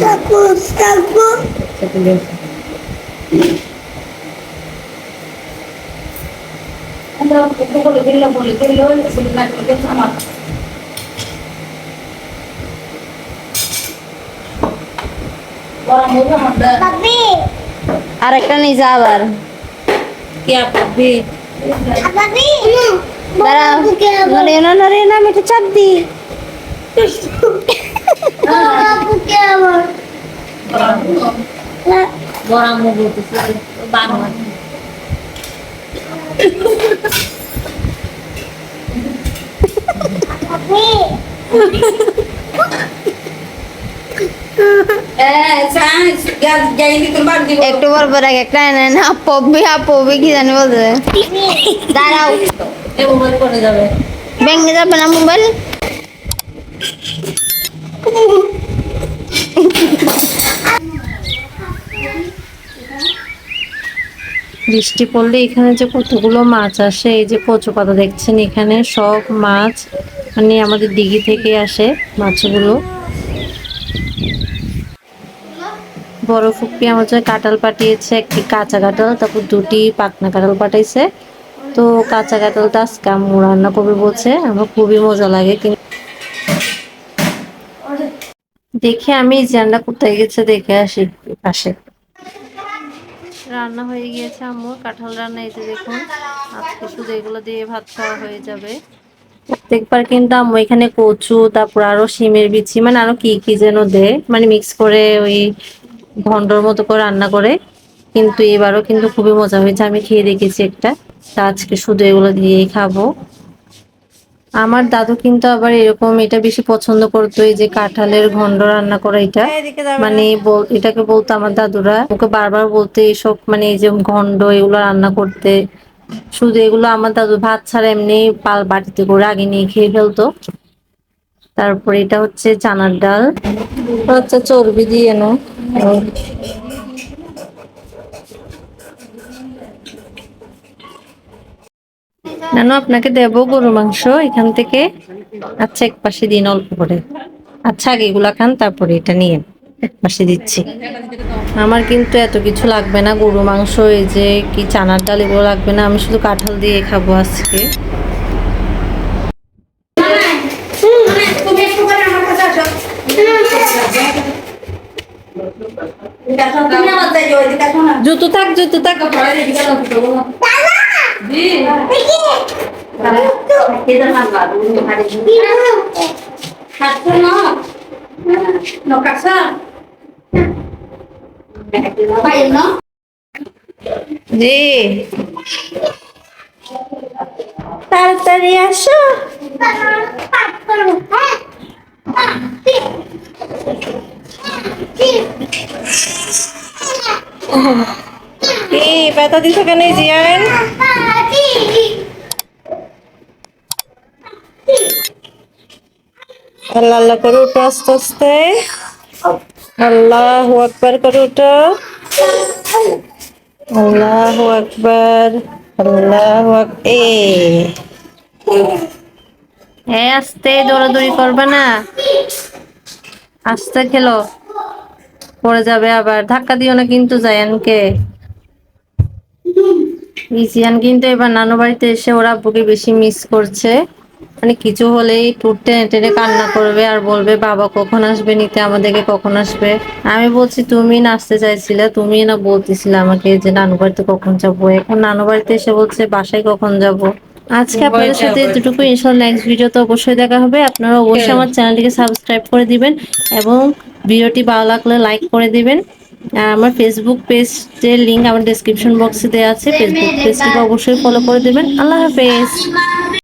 থাকব থাকব পাবি আর একটা নিয়ে যা আবার। পাবি দাঁড়াও। নড়িয়ে না নড়িয়ে না আমি একটু চাপ দি বাবুকে আমার বড় মুখ বলতেছে বাংলা পাবি একটু পর পর এক একটা এনে না পবি হা পবি কি জানি বলছে দাঁড়াও এ মোবাইল করে যাবে ভেঙে যাবে না মোবাইল বৃষ্টি পড়লে এখানে যে কতগুলো মাছ আসে, এই যে কচু পাতা দেখছেন, এখানে সব মাছ মানে আমাদের দিঘি থেকে আসে মাছগুলো। বড় ফুপি আমার জন্য কাঁঠাল পাঠিয়েছে, একটি কাঁচা কাঁঠাল, তারপর দুটি পাকনা কাঁঠাল পাঠাইছে। তো কাঁচা কাঁঠালটা আজকে আম্মু রান্না করবে বলছে, আমার খুবই মজা লাগে কিন্তু দেখে আমি জানলা কোথায় গেছে, দেখে আসি পাশে। রান্না হয়ে গিয়েছে আম্মুর, কাঁঠাল রান্না যে দেখুন আজকে শুধু এগুলো দিয়ে ভাত খাওয়া হয়ে যাবে। প্রত্যেকবার কিন্তু আম্মু এখানে কচু, তারপর আরও শিমের বিচি মানে আরও কি কি যেন দেয় মানে মিক্স করে ওই ভন্ডর মতো করে রান্না করে। কিন্তু এবারও কিন্তু খুবই মজা হয়েছে, আমি খেয়ে দেখেছি একটা। তা আজকে শুধু এগুলো দিয়েই খাব। আমার দাদু কিন্তু আবার এরকম এটা বেশি পছন্দ করতো এই যে কাঁঠালের ঘন্ড রান্না করা এটা। মানে বল- এটাকে বলতো আমার দাদুরা। ওকে বারবার বলতে এসব মানে এই যে ঘন্ড এগুলো রান্না করতে। শুধু এগুলো আমার দাদু ভাত ছাড়া এমনি পাল বাটিতে করে আগে নিয়ে খেয়ে ফেলতো। তারপরে এটা হচ্ছে চানার ডাল। হচ্ছে চর্বি দিয়ে নো নানু আপনাকে দেবো গরু মাংস এখান থেকে। আচ্ছা এক পাশে দিন অল্প করে। আচ্ছা আগে এগুলা খান তারপরে এটা নিয়ে এক পাশে দিচ্ছি। আমার কিন্তু এত কিছু লাগবে না গরু মাংস এই যে কি চানার ডাল এগুলো লাগবে না। আমি শুধু কাঁঠাল দিয়ে খাব আজকে। জুতো থাক জুতো আমার কাছে আসো তুমি আমার যাই ওইদিকে আসো না জুতো থাক জুতো থাক খাচ্ছো না নকাশা পাইল না জি। তাড়াতাড়ি আসো। কি ব্যথা দিছে কেন এই জিয়ান? আল্লাহ আল্লাহ করে উঠো আস্তে আস্তে। আল্লাহ আকবার করে উঠো আল্লাহ আকবার, আল্লাহ এ। এ আস্তে দৌড়াদৌড়ি করবে না। আস্তে খেলো। পড়ে যাবে আবার। ধাক্কা দিও না কিন্তু জায়ানকে। ইসিয়ান কিন্তু এবার নানু বাড়িতে এসে ওরা আব্বুকে বেশি মিস করছে। মানে কিছু হলেই টুট টেনে টেনে কান্না করবে আর বলবে বাবা কখন আসবে? নিতে আমাদেরকে কখন আসবে? আমি বলছি তুমি নাচতে চাইছিলে তুমি না বলতেছিলে আমাকে যে নানু বাড়িতে কখন যাব? এখন নানু বাড়িতে এসে বলছে বাসায় কখন যাব? আজকে আপনাদের সাথে এতটুকু ইনশাল্লাহ নেক্সট ভিডিও তো অবশ্যই দেখা হবে। আপনারা অবশ্যই আমার চ্যানেলটিকে সাবস্ক্রাইব করে দিবেন এবং ভিডিওটি ভালো লাগলে লাইক করে দিবেন। আর আমার ফেসবুক পেজের লিঙ্ক আমার ডেসক্রিপশন বক্সে দেওয়া আছে। ফেসবুক পেজটিকে অবশ্যই ফলো করে দিবেন। আল্লাহ হাফেজ।